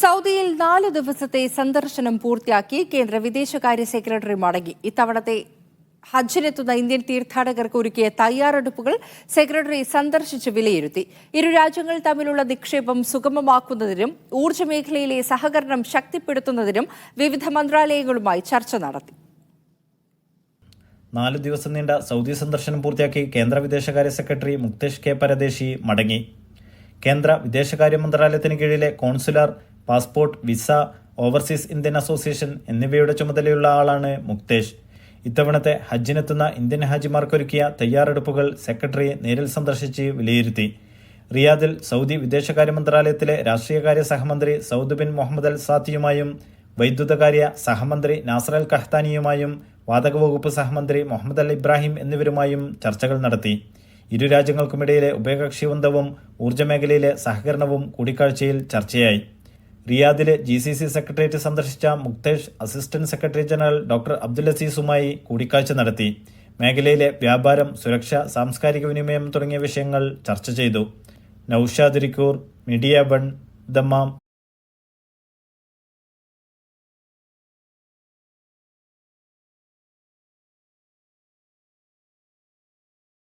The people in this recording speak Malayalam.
സൗദിയിൽ നാല് ദിവസത്തെ സന്ദർശനം പൂർത്തിയാക്കി കേന്ദ്ര വിദേശകാര്യ സെക്രട്ടറി മടങ്ങി. ഇത്തവണത്തെ ഹജ്ജിനെത്തുന്ന ഇന്ത്യൻ തീർത്ഥാടകർക്ക് ഒരുക്കിയ തയ്യാറെടുപ്പുകൾ സെക്രട്ടറി സന്ദർശിച്ച് വിലയിരുത്തി. ഇരു രാജ്യങ്ങൾ തമ്മിലുള്ള നിക്ഷേപം സുഗമമാക്കുന്നതിനും ഊർജ മേഖലയിലെ സഹകരണം ശക്തിപ്പെടുത്തുന്നതിനും വിവിധ മന്ത്രാലയങ്ങളുമായി ചർച്ച നടത്തി. നാല് ദിവസം നീണ്ട സൗദി സന്ദർശനം പൂർത്തിയാക്കി കേന്ദ്ര വിദേശകാര്യ സെക്രട്ടറി മുക്തേഷ് കെ. പരദേശി മടങ്ങി. കേന്ദ്ര വിദേശകാര്യ മന്ത്രാലയത്തിന് കീഴിലെ consular passport visa overseas Indian association എന്നിവയുടെ ചുമതലയുള്ള ആളാണ് മുക്തേഷ്. ഇത്തവണത്തെ ഹജ്ജിനെത്തുന്ന ഇന്ത്യൻ ഹാജിമാർക്കൊരുക്കിയ തയ്യാറെടുപ്പുകൾ സെക്രട്ടറി നേരിൽ സന്ദർശിച്ച് വിലയിരുത്തി. റിയാദിൽ സൗദി വിദേശകാര്യ മന്ത്രാലയത്തിലെ രാഷ്ട്രീയകാര്യ സഹമന്ത്രി സൗദ് ബിൻ മുഹമ്മദ് അൽ സാത്തിയുമായും വൈദ്യുതകാര്യ സഹമന്ത്രി നാസർ അൽ കഹ്താനിയുമായും വാതക വകുപ്പ് സഹമന്ത്രി മുഹമ്മദ് അൽ ഇബ്രാഹിം എന്നിവരുമായും ചർച്ചകൾ നടത്തി. ഇരു രാജ്യങ്ങൾക്കുമിടയിലെ ഉഭയകക്ഷി ബന്ധവും ഊർജമേഖലയിലെ സഹകരണവും കൂടിക്കാഴ്ചയിൽ ചർച്ചയായി. റിയാദിലെ ജി സി സി സെക്രട്ടേറിയറ്റ് സന്ദർശിച്ച Muktesh assistant secretary general doctor Abdul അസീസുമായി കൂടിക്കാഴ്ച നടത്തി. മേഖലയിലെ വ്യാപാരം സുരക്ഷ സാംസ്കാരിക വിനിമയം തുടങ്ങിയ വിഷയങ്ങൾ ചർച്ച ചെയ്തു. നൌഷാദിരിക്കൂർ മീഡിയ വൺ ദമ്മാം